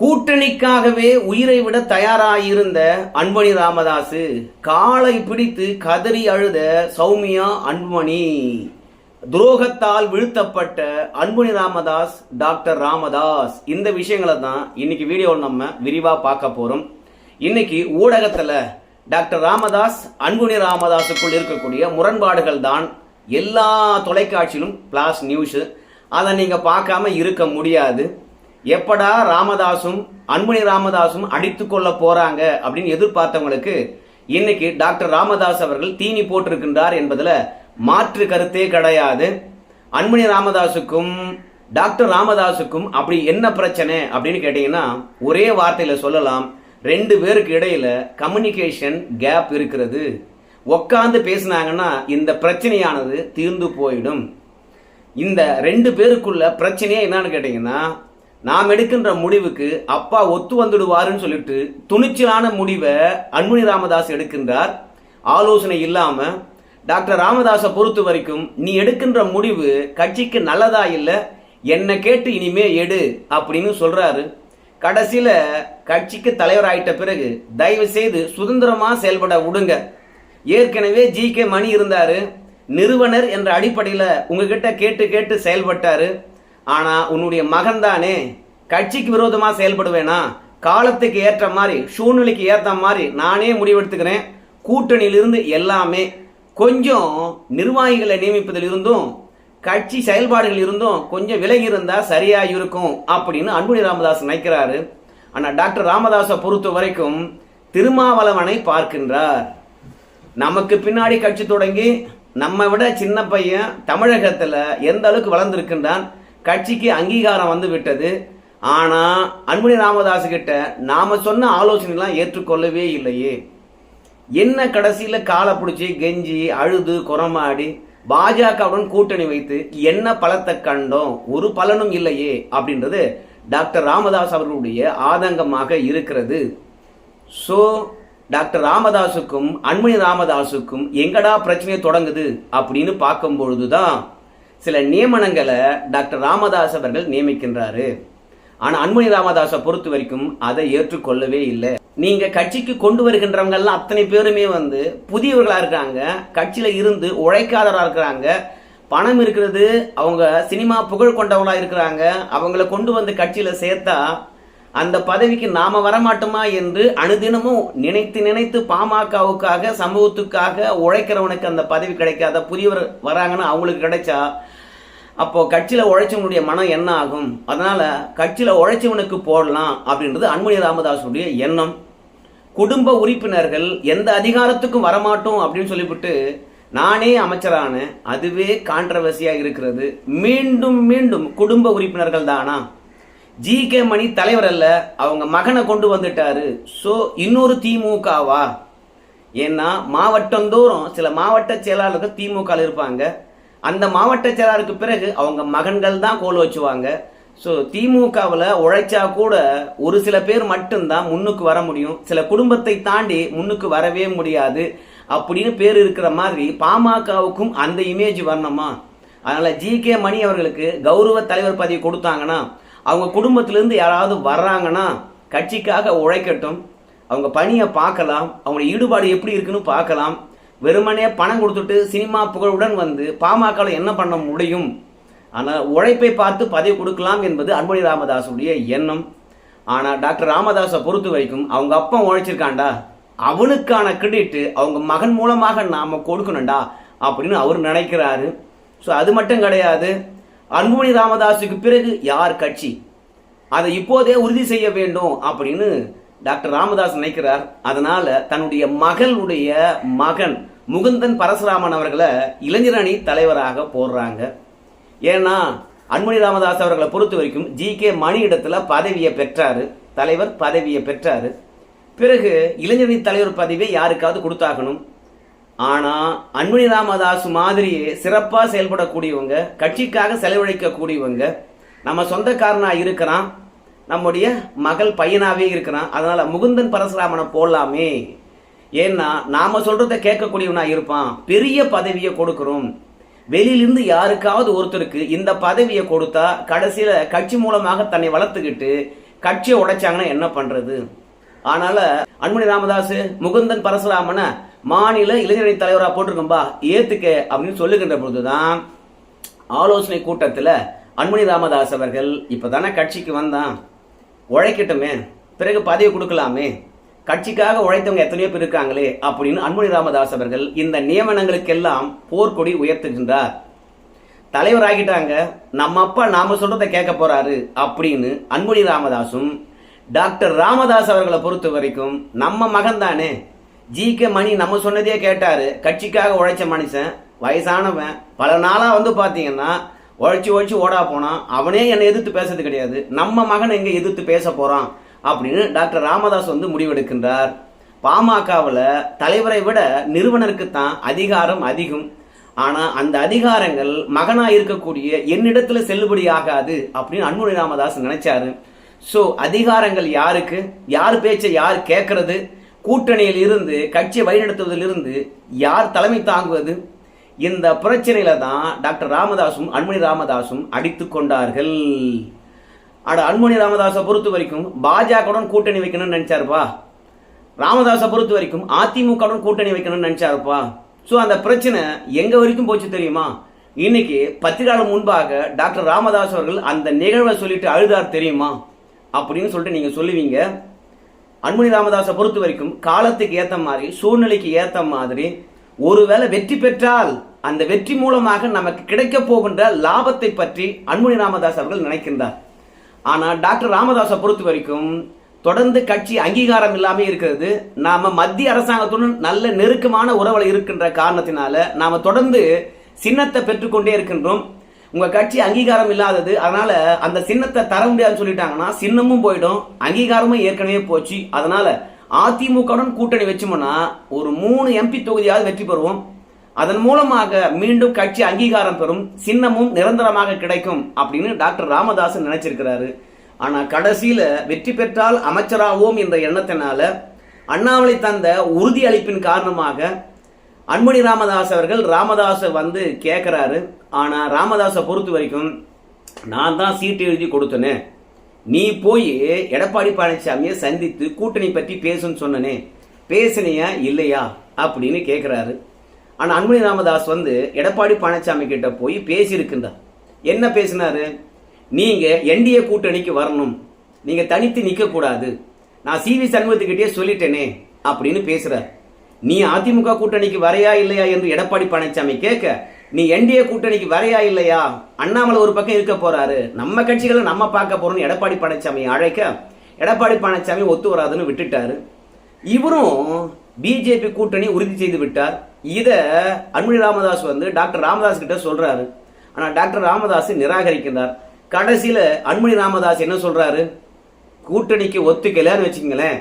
கூட்டணிக்காகவே உயிரை விட தயாராயிருந்த அன்பணி ராமதாசு காலை பிடித்து கதறி அழுத சௌமியா அன்புமணி துரோகத்தால் வீழ்த்தப்பட்ட அன்புணி ராமதாஸ் டாக்டர் ராமதாஸ். இந்த விஷயங்களை தான் இன்னைக்கு வீடியோவில் நம்ம விரிவாக பார்க்க போறோம். இன்னைக்கு ஊடகத்தில் டாக்டர் ராமதாஸ் அன்புணி ராமதாஸுக்குள் இருக்கக்கூடிய முரண்பாடுகள் தான் எல்லா தொலைக்காட்சியிலும் பிளாஸ் நியூஸு. அதை நீங்கள் பார்க்காம இருக்க முடியாது. எப்படா ராமதாசும் அன்புணி ராமதாசும் அடித்து கொள்ள போறாங்க அப்படின்னு எதிர்பார்த்தவங்களுக்கு இன்னைக்கு டாக்டர் ராமதாஸ் அவர்கள் தீனி போட்டிருக்கின்றார் என்பதில் மாற்று கருத்தே கிடையாது. அன்புணி ராமதாசுக்கும் டாக்டர் ராமதாசுக்கும் அப்படி என்ன பிரச்சனை அப்படின்னு கேட்டீங்கன்னா ஒரே வார்த்தையில சொல்லலாம். ரெண்டு பேருக்கு இடையில கம்யூனிகேஷன் கேப் இருக்கிறது. உக்காந்து பேசினாங்கன்னா இந்த பிரச்சனையானது தீர்ந்து போயிடும். இந்த ரெண்டு பேருக்குள்ள பிரச்சனையே என்னன்னு கேட்டீங்கன்னா நாம் எடுக்கின்ற முடிவுக்கு அப்பா ஒத்து வந்துடுவாருன்னு சொல்லிட்டு துணிச்சலான முடிவை அன்புணி ராமதாஸ் எடுக்கின்றார். ஆலோசனை இல்லாம டாக்டர் ராமதாஸை பொறுத்த வரைக்கும் நீ எடுக்கின்ற முடிவு கட்சிக்கு நல்லதா இல்ல என்னை கேட்டு இனிமே எடு அப்படின்னு சொல்றாரு. கடைசியில கட்சிக்கு தலைவர் ஆயிட்ட பிறகு தயவு செய்து சுதந்திரமா செயல்பட விடுங்க. ஏற்கனவே ஜி கே மணி இருந்தாரு. நிறுவனர் என்ற அடிப்படையில உங்ககிட்ட கேட்டு கேட்டு செயல்பட்டாரு. ஆனா உன்னுடைய மகன் தானே. கட்சிக்கு விரோதமா செயல்படுவேனா? காலத்துக்கு ஏற்ற மாதிரி சூழ்நிலைக்கு ஏற்ற மாதிரி நானே முடிவெடுத்துக்கிறேன். கூட்டணியிலிருந்து எல்லாமே. கொஞ்சம் நிர்வாகிகளை நியமிப்பதில் இருந்தும் கட்சி செயல்பாடுகள் இருந்தும் கொஞ்சம் விலகி இருந்தா சரியா இருக்கும் அப்படின்னு அன்புணி ராமதாஸ் நினைக்கிறாரு. ஆனா டாக்டர் ராமதாஸை பொறுத்த வரைக்கும் திருமாவளவனை பார்க்கின்றார். நமக்கு பின்னாடி கட்சி தொடங்கி நம்ம விட சின்ன பையன் தமிழகத்துல எந்த அளவுக்கு வளர்ந்திருக்கின்றான் கட்சிக்கு அங்கீகாரம் வந்து விட்டது. ஆனால் அன்புணி ராமதாஸ் கிட்ட நாம் சொன்ன ஆலோசனைலாம் ஏற்றுக்கொள்ளவே இல்லையே. என்ன கடைசியில் காலை பிடிச்சி கெஞ்சி அழுது குரமாடி பாஜகவுடன் கூட்டணி வைத்து என்ன பலத்தை கண்டோம்? ஒரு பலனும் இல்லையே அப்படின்றது டாக்டர் ராமதாஸ் அவர்களுடைய ஆதங்கமாக இருக்கிறது. ஸோ டாக்டர் ராமதாஸுக்கும் அன்புணி ராமதாஸுக்கும் எங்கடா பிரச்சனையை தொடங்குது அப்படின்னு பார்க்கும் பொழுதுதான் சில நியமனங்களை டாக்டர் ராமதாஸ் அவர்கள் நியமிக்கின்றாரு. ஆனால் அன்புணி ராமதாஸை பொறுத்த வரைக்கும் அதை ஏற்றுக்கொள்ளவே இல்லை. நீங்கள் கட்சிக்கு கொண்டு வருகின்றவங்க எல்லாம் அத்தனை பேருமே வந்து புதியவர்களாக இருக்காங்க கட்சியில் இருந்து உழைக்காதவராக இருக்கிறாங்க. பணம் இருக்கிறது அவங்க சினிமா புகழ் கொண்டவங்களாக இருக்கிறாங்க. அவங்கள கொண்டு வந்து கட்சியில் சேர்த்தா அந்த பதவிக்கு நாம வரமாட்டோமா என்று அனுதினமும் நினைத்து நினைத்து பாமகவுக்காக சமூகத்துக்காக உழைக்கிறவனுக்கு அந்த பதவி கிடைக்காத புதியவர் வராங்கன்னா அவங்களுக்கு கிடைச்சா அப்போ கட்சியில உழைச்சவனுடைய மனம் என்ன ஆகும்? அதனால கட்சியில உழைச்சவனுக்கு போடலாம் அப்படின்றது அன்புமணி ராமதாஸுடைய எண்ணம். குடும்ப உறுப்பினர்கள் எந்த அதிகாரத்துக்கும் வரமாட்டோம் அப்படின்னு சொல்லிவிட்டு நானே அமைச்சரான அதுவே கான்ட்ரவர்சியா இருக்கிறது. மீண்டும் மீண்டும் குடும்ப உறுப்பினர்கள் தானா? ஜி. கே. மணி தலைவர் அல்ல அவங்க மகனை கொண்டு வந்துட்டாரு. ஸோ இன்னொரு திமுகவா? ஏன்னா மாவட்டந்தோறும் சில மாவட்ட செயலாளர்கள் திமுக இருப்பாங்க. அந்த மாவட்ட செயலாளருக்கு பிறகு அவங்க மகன்கள் தான் கோல் வச்சுவாங்க. ஸோ திமுகவில் உழைச்சா கூட ஒரு சில பேர் மட்டும்தான் முன்னுக்கு வர முடியும். சில குடும்பத்தை தாண்டி முன்னுக்கு வரவே முடியாது. அப்படின்னு பேர் இருக்கிற மாதிரி பாமகவுக்கும் அந்த இமேஜ் வரணுமா? அதனால் ஜி கே மணி அவர்களுக்கு கௌரவ தலைவர் பதவி கொடுத்தாங்கன்னா அவங்க குடும்பத்திலேருந்து யாராவது வர்றாங்கன்னா கட்சிக்காக உழைக்கட்டும். அவங்க பணியை பார்க்கலாம். அவங்க ஈடுபாடு எப்படி இருக்குன்னு பார்க்கலாம். வெறுமனே பணம் கொடுத்துட்டு சினிமா புகழுடன் வந்து பாமகவில் என்ன பண்ண முடியும்? ஆனால் உழைப்பை பார்த்து பதவி கொடுக்கலாம் என்பது அன்புமணி ராமதாஸுடைய எண்ணம். ஆனால் டாக்டர் ராமதாஸை பொறுத்து வரைக்கும் அவங்க அப்பா உழைச்சிருக்காண்டா அவனுக்கான கிரெடிட்டு அவங்க மகன் மூலமாக நாம் கொடுக்கணும்டா அப்படின்னு அவர் நினைக்கிறாரு. ஸோ அது மட்டும் கிடையாது. அன்புமணி ராமதாஸுக்கு பிறகு யார் கட்சி? அதை இப்போதே உறுதி செய்ய வேண்டும் அப்படின்னு டாக்டர் ராமதாஸ் நினைக்கிறார். அதனால தன்னுடைய மகளுடைய மகன் முகுந்தன் பரசுராமன் அவர்களை இளைஞர் அணி தலைவராக போடுறாங்க. ஏன்னா அன்புமணி ராமதாஸ் அவர்களை பொறுத்த வரைக்கும் ஜி கே மணி இடத்துல பதவியை பெற்றார். தலைவர் பதவியை பெற்றார். பிறகு இளைஞரணி தலைவர் பதவியை யாருக்காவது கொடுத்தாகணும். ஆனால் அன்புமணி ராமதாஸ் மாதிரியே சிறப்பாக செயல்படக்கூடியவங்க கட்சிக்காக செலவழிக்கக்கூடியவங்க நம்ம சொந்தக்காரனாக இருக்கிறான் நம்முடைய மகள் பையனாகவே இருக்கிறான். அதனால் முகுந்தன் பரசுராமனை போடலாமே. ஏன்னா நாம சொல்றத கேட்கக்கூடியவனா இருப்பான். பெரிய பதவியை கொடுக்கிறோம். வெளியிலிருந்து யாருக்காவது ஒருத்தருக்கு இந்த பதவியை கொடுத்தா கடைசியில் கட்சி மூலமாக தன்னை வளர்த்துக்கிட்டு கட்சியை உடைச்சாங்கன்னா என்ன பண்றது? அதனால அன்புமணி ராமதாஸ் முகுந்தன் பரசுராமனை மாநில இளைஞரணி தலைவராக போட்டிருக்கோம்பா ஏத்துக்க அப்படின்னு சொல்லுகின்ற பொழுதுதான் ஆலோசனை கூட்டத்தில் அன்புமணி ராமதாஸ் அவர்கள் இப்போ தானே கட்சிக்கு வந்தான். உழைக்கட்டுமே. பிறகு பதவி கொடுக்கலாமே. கட்சிக்காக உழைத்தவங்க எத்தனையோ பேர் இருக்காங்களே அப்படின்னு அன்புமணி ராமதாஸ் அவர்கள் இந்த நியமனங்களுக்கெல்லாம் போர்க்கொடி உயர்த்துகின்றார். தலைவர் ஆகிட்டாங்க நம்ம அப்பா நாம சொல்றதை கேட்க போறாரு அப்படின்னு அன்புமணி ராமதாசும் டாக்டர் ராமதாஸ் அவர்களை பொறுத்த வரைக்கும் நம்ம மகன் தானே. ஜி கே மணி நம்ம சொன்னதே கேட்டாரு கட்சிக்காக உழைச்ச மனுஷன் வயசானவன். பல நாளாக வந்து பார்த்தீங்கன்னா உழைச்சி உழைச்சி ஓடா போனான். அவனே என்னை எதிர்த்து பேசுறது கிடையாது. நம்ம மகன் எங்கே எதிர்த்து பேச போகிறான் அப்படின்னு டாக்டர் ராமதாஸ் வந்து முடிவெடுக்கின்றார். பாமகவில் தலைவரை விட நிறுவனருக்கு தான் அதிகாரம் அதிகம். ஆனால் அந்த அதிகாரங்கள் மகனாக இருக்கக்கூடிய என்னிடத்தில் செல்லுபடி ஆகாது அப்படின்னு அன்புமணி ராமதாஸ் நினைச்சாரு. ஸோ அதிகாரங்கள் யாருக்கு? யார் பேச்சை யார் கேட்கறது கூட்டணியில் இருந்து கட்சியை வழிநடத்துவதிலிருந்து யார் தலைமை தாங்குவது? இந்த பிரச்சனையில தான் டாக்டர் ராமதாசும் அன்புமணி ராமதாசும் அடித்து கொண்டார்கள். அட அன்புமணி ராமதாஸை பொறுத்த வரைக்கும் பாஜகவுடன் கூட்டணி வைக்கணும்னு நினைச்சாருப்பா. ராமதாஸை பொறுத்த வரைக்கும் அதிமுகவுடன் கூட்டணி வைக்கணும்னு நினைச்சாருப்பா. ஸோ அந்த பிரச்சனை எங்கே வரைக்கும் போச்சு தெரியுமா? இன்னைக்கு பத்திரிகையாளர் முன்பாக டாக்டர் ராமதாஸ் அவர்கள் அந்த நிகழ்வை சொல்லிட்டு அழுதார் தெரியுமா? அப்படின்னு சொல்லிட்டு நீங்கள் சொல்லுவீங்க. அன்புமணி ராமதாஸை பொறுத்த வரைக்கும் காலத்துக்கு ஏற்ற மாதிரி சூழ்நிலைக்கு ஏற்ற மாதிரி ஒருவேளை வெற்றி பெற்றால் அந்த வெற்றி மூலமாக நமக்கு கிடைக்க போகின்ற லாபத்தை பற்றி அன்புமணி ராமதாஸ் அவர்கள் நினைக்கின்றார். ஆனால் டாக்டர் ராமதாஸை பொறுத்த வரைக்கும் தொடர்ந்து கட்சி அங்கீகாரம் இல்லாமல் இருக்கிறது. நாம் மத்திய அரசாங்கத்துடன் நல்ல நெருக்கமான உறவில் இருக்கின்ற காரணத்தினால நாம் தொடர்ந்து சின்னத்தை பெற்றுக்கொண்டே இருக்கின்றோம். உங்கள் கட்சி அங்கீகாரம் இல்லாதது அதனால் அந்த சின்னத்தை தர முடியாதுன்னு சொல்லிட்டாங்கன்னா சின்னமும் போயிடும் அங்கீகாரமும் ஏற்கனவே போச்சு. அதனால் அதிமுகவுடன் கூட்டணி வச்சோம்னா ஒரு மூணு எம்பி தொகுதியாவது வெற்றி பெறுவோம். அதன் மூலமாக மீண்டும் கட்சி அங்கீகாரம் பெறும் சின்னமும் நிரந்தரமாக கிடைக்கும் அப்படின்னு டாக்டர் ராமதாசன் நினைச்சிருக்கிறாரு. ஆனா கடைசியில வெற்றி பெற்றால் அமைச்சராவோம் என்ற எண்ணத்தினால அண்ணாமலை தந்த உறுதி அளிப்பின் காரணமாக அன்புமணி ராமதாஸ் அவர்கள் ராமதாஸை வந்து கேட்குறாரு ஆனால் ராமதாஸை பொறுத்த வரைக்கும் நான் தான் சீட்டு எழுதி கொடுத்தனே. நீ போய் எடப்பாடி பழனிசாமியை சந்தித்து கூட்டணி பற்றி பேசுன்னு சொன்னனே. பேசினியா இல்லையா? அப்படின்னு கேட்குறாரு ஆனால் அன்புமணி ராமதாஸ் வந்து எடப்பாடி பழனிசாமி கிட்ட போய் பேசியிருக்கின்றார். என்ன பேசினாரு? நீங்கள் என்டிஏ கூட்டணிக்கு வரணும். நீங்கள் தனித்து நிற்கக்கூடாது நான் சிவி சண்முகத்துக்கிட்டே சொல்லிட்டேனே அப்படின்னு பேசுகிறார் நீ அதிமுக கூட்டணிக்கு வரையா இல்லையா என்று எடப்பாடி பழனிசாமி கேட்க நீ என்டிஏ கூட்டணிக்கு வரையா இல்லையா? அண்ணாமலை ஒரு பக்கம் இருக்க போறாரு. நம்ம கட்சிகளை நம்ம பார்க்க போறோம்னு எடப்பாடி பழனிசாமி அழைக்க எடப்பாடி பழனிசாமி ஒத்து வராதுன்னு விட்டுட்டாரு. இவரும் பிஜேபி கூட்டணி உறுதி செய்து விட்டார். இதை அன்புமணி ராமதாஸ் வந்து டாக்டர் ராமதாஸ் கிட்ட சொல்கிறாரு ஆனால் டாக்டர் ராமதாஸ் நிராகரிக்கிறார் கடைசியில் அன்புமணி ராமதாஸ் என்ன சொல்கிறாரு கூட்டணிக்கு ஒத்துக்கலன்னு வச்சுக்கங்களேன்.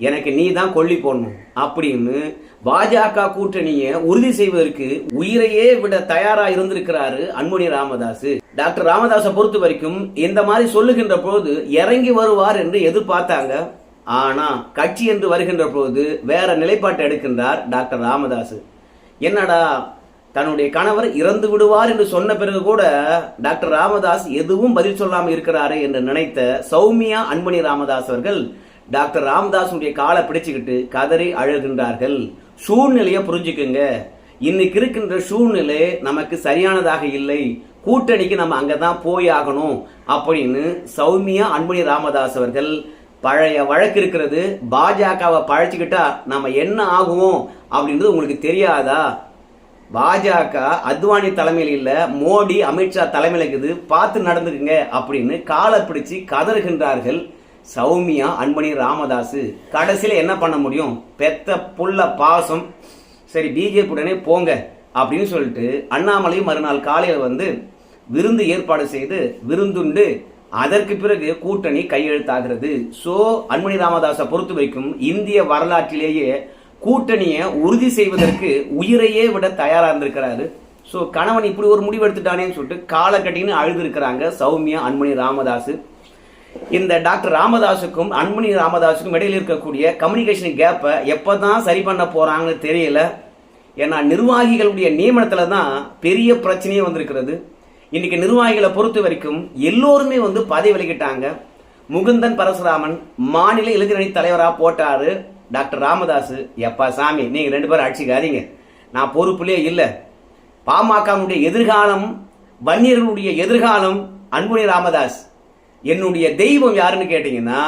எனக்கு நீ தான் கொல்லி போடணும் அப்படின்னு பாஜக கூட்டணியை உறுதி செய்வதற்கு உயிரையே விட தயாரா இருந்திருக்கிறாரு அன்புமணி ராமதாஸ். டாக்டர் ராமதாஸை பொறுத்த வரைக்கும் இந்த மாதிரி சொல்லுகின்ற போது இறங்கி வருவார் என்று எதிர்பார்த்தாங்க. ஆனா கட்சி என்று வருகின்ற போது வேற நிலைப்பாட்டை எடுக்கின்றார் டாக்டர் ராமதாஸ். என்னடா தன்னுடைய கணவர் இறந்து விடுவார் என்று சொன்ன பிறகு கூட டாக்டர் ராமதாஸ் எதுவும் பதில் சொல்லாமல் இருக்கிறாரு என்று நினைத்த சௌமியா அன்பணி ராமதாஸ் அவர்கள் டாக்டர் ராமதாஸுடைய காலை பிடிச்சுக்கிட்டு கதறி அழுகின்றார்கள். சூழ்நிலையை புரிஞ்சுக்குங்க. இன்னைக்கு இருக்கின்ற சூழ்நிலை நமக்கு சரியானதாக இல்லை. கூட்டணிக்கு நம்ம அங்கே தான் போய் ஆகணும் அப்படின்னு சௌமியா அன்பணி ராமதாஸ் அவர்கள் பழைய வழக்கு இருக்கிறது பாஜகவை பழச்சிக்கிட்டா நம்ம என்ன ஆகுவோம் அப்படின்றது உங்களுக்கு தெரியாதா? பாஜக அத்வானி தலைமையில் இல்லை மோடி அமித்ஷா தலைமையில் இருக்குது. பார்த்து நடந்துக்குங்க அப்படின்னு காலை பிடிச்சி கதறுகின்றார்கள் சௌமியா அன்பணி ராமதாஸ் கடைசியில் என்ன பண்ண முடியும்? பெத்த புள்ள பாசம். சரி பிஜேபி உடனே போங்க அப்படின்னு சொல்லிட்டு அண்ணாமலையும் மறுநாள் காலையில் வந்து விருந்து ஏற்பாடு செய்து விருந்துண்டு அதற்கு பிறகு கூட்டணி கையெழுத்தாகிறது. சோ அன்பணி ராமதாஸை பொறுத்த வரைக்கும் இந்திய வரலாற்றிலேயே கூட்டணியை உறுதி செய்வதற்கு உயிரையே விட தயாரா இருந்திருக்கிறாரு. சோ கணவன் இப்படி ஒரு முடிவு எடுத்துட்டானேன்னு சொல்லிட்டு காலக்கட்டின்னு அழுதுருக்கிறாங்க சௌமியா அன்பணி ராமதாஸ் இந்த டாக்டர் ராமதாஸுக்கும் அன்புமணி ராமதாஸுக்கும் இடையில் இருக்கக்கூடிய கம்யூனிகேஷன் கேப்பை எப்பதான் சரி பண்ண போறாங்கன்னு தெரியல. ஏன்னா நிர்வாகிகளுடைய நியமனத்துல தான் பெரிய பிரச்சனையே வந்திருக்கிறது. இன்னைக்கு நிர்வாகிகளை பொறுத்த வரைக்கும் எல்லோருமே வந்து பதவி விலகிட்டாங்க முகுந்தன் பரசுராமன் மாநில இளைஞரணி தலைவராக போட்டாரு டாக்டர் ராமதாஸ் எப்பா சாமி நீங்க ரெண்டு பேரும் அடிச்சுக்காதீங்க. நான் பொறுப்புலேயே இல்லை. பாமகவுடைய எதிர்காலம் வன்னியர்களுடைய எதிர்காலம் அன்புனி ராமதாஸ். என்னுடைய தெய்வம் யாருன்னு கேட்டீங்கன்னா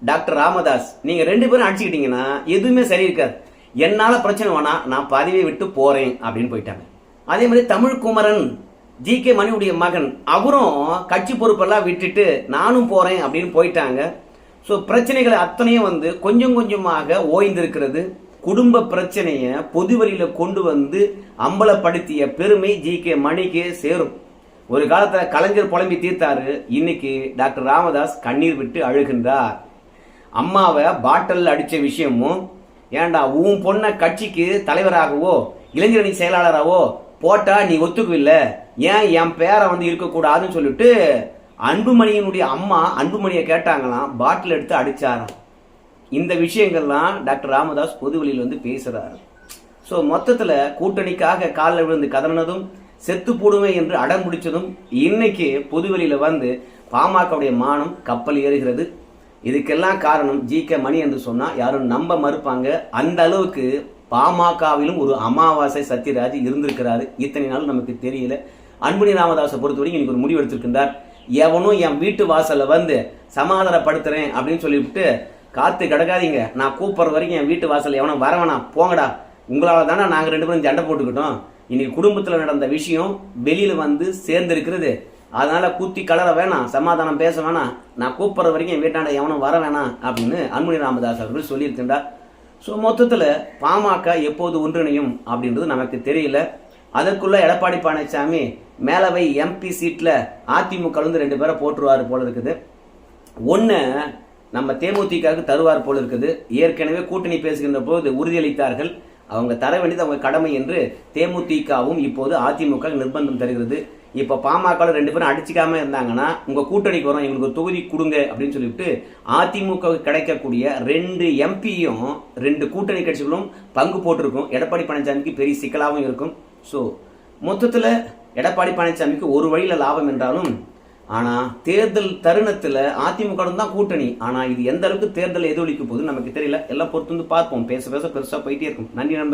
டாக்டர் ராமதாஸ். நீங்க ரெண்டு பேரும் அடிச்சுக்கிட்டீங்கன்னா எதுவுமே சரி இருக்காது. என்னால் பிரச்சனை வேணா நான் பதவியை விட்டு போறேன் அப்படின்னு போயிட்டாங்க. அதே மாதிரி தமிழ் குமரன் ஜி கே மணியுடைய மகன். அவரும் கட்சி பொறுப்பெல்லாம் விட்டுட்டு நானும் போகிறேன் அப்படின்னு போயிட்டாங்க. ஸோ பிரச்சனைகள் அத்தனையும் வந்து கொஞ்சம் கொஞ்சமாக ஓய்ந்திருக்கிறது. குடும்ப பிரச்சனையை பொது கொண்டு வந்து அம்பலப்படுத்திய பெருமை ஜி கே மணிக்கு சேரும். ஒரு காலத்தில் கலைஞர் புலம்பி தீர்த்தாரு. இன்னைக்கு டாக்டர் ராமதாஸ் கண்ணீர் விட்டு அழுகின்றார். அம்மாவை பாட்டில் அடித்த விஷயமும் ஏன்டா உன் பொண்ணை கட்சிக்கு தலைவராகவோ இளைஞரணி செயலாளராகவோ போட்டா நீ ஒத்துக்குவில்ல. ஏன் என் பேரை வந்து இருக்கக்கூடாதுன்னு சொல்லிட்டு அன்புமணியினுடைய அம்மா அன்புமணியை கேட்டாங்களாம். பாட்டில் எடுத்து அடிச்சாராம். இந்த விஷயங்கள்லாம் டாக்டர் ராமதாஸ் பொதுவெளியில் வந்து பேசுகிறாரு ஸோ மொத்தத்தில் கூட்டணிக்காக காலில் விழுந்து கதறினதும் செத்து போடுவேன் என்று அடம் பிடிச்சதும் இன்னைக்கு பொதுவெளியில் வந்து பாமகவுடைய மானம் கப்பல் ஏறுகிறது. இதுக்கெல்லாம் காரணம் ஜி கே மணி என்று சொன்னால் யாரும் நம்ப மறுப்பாங்க. அந்த அளவுக்கு பாமகவிலும் ஒரு அமாவாசை சத்யராஜ் இருந்திருக்கிறாரு. இத்தனை நாள் நமக்கு தெரியல. அன்புனி ராமதாஸை பொறுத்தவரைக்கும் எனக்கு ஒரு முடிவு எடுத்திருக்கின்றார். எவனும் என் வீட்டு வாசலில் வந்து சமாதானப்படுத்துறேன் அப்படின்னு சொல்லிவிட்டு காத்து கிடக்காதீங்க. நான் கூப்பிட்ற வரைக்கும் என் வீட்டு வாசலில் எவனும் வரவனா போங்கடா. உங்களால் தானே நாங்கள் ரெண்டு பேரும் சண்டை போட்டுக்கிட்டோம். இன்னைக்கு குடும்பத்தில் நடந்த விஷயம் வெளியில் வந்து சேர்ந்திருக்கிறது. அதனால் கூத்தி கலர வேணாம். சமாதானம் பேச வேணாம். நான் கூப்பிட்ற வரைக்கும் என் வீட்டாண்ட எவனும் வர வேணாம். அப்படின்னு அன்புமணி ராமதாஸ் அவர்கள் சொல்லியிருக்கின்றார். ஸோ மொத்தத்தில் பாமக எப்போது ஒன்றிணையும் அப்படின்றது நமக்கு தெரியல. அதற்குள்ள எடப்பாடி பழனிசாமி மேலவை எம்பி சீட்டில் அதிமுக வந்து ரெண்டு பேரை போற்றுவார் போல இருக்குது. ஒன்று நம்ம தேமுதிகவுக்கு தருவார் போல இருக்குது. ஏற்கனவே கூட்டணி பேசுகின்ற போது உறுதியளித்தார்கள். அவங்க தர வேண்டியது அவங்க கடமை என்று தேமுதிகவும் இப்போது அதிமுக நிர்பந்தம் தருகிறது. இப்போ பாமக ரெண்டு பேரும் அடிச்சிக்காம இருந்தாங்கன்னா உங்கள் கூட்டணிக்கு வரும் எங்களுக்கு தொகுதி கொடுங்க அப்படின்னு சொல்லிட்டு அதிமுக கிடைக்கக்கூடிய ரெண்டு எம்பியும் ரெண்டு கூட்டணி கட்சிகளும் பங்கு போட்டிருக்கும். எடப்பாடி பழனிசாமிக்கு பெரிய சிக்கலாகவும் இருக்கும். ஸோ மொத்தத்தில் எடப்பாடி பழனிசாமிக்கு ஒரு வழியில் லாபம் என்றாலும் ஆனா தேர்தல் தருணத்துல அதிமுக தான் கூட்டணி. ஆனா இது எந்த அளவுக்கு தேர்தல் எதிரொலிக்க போது நமக்கு தெரியல. எல்லாம் பொறுத்து வந்து பார்ப்போம். பேச பேச பெருசா போயிட்டே இருக்கும். நன்றி நண்பர்கள்.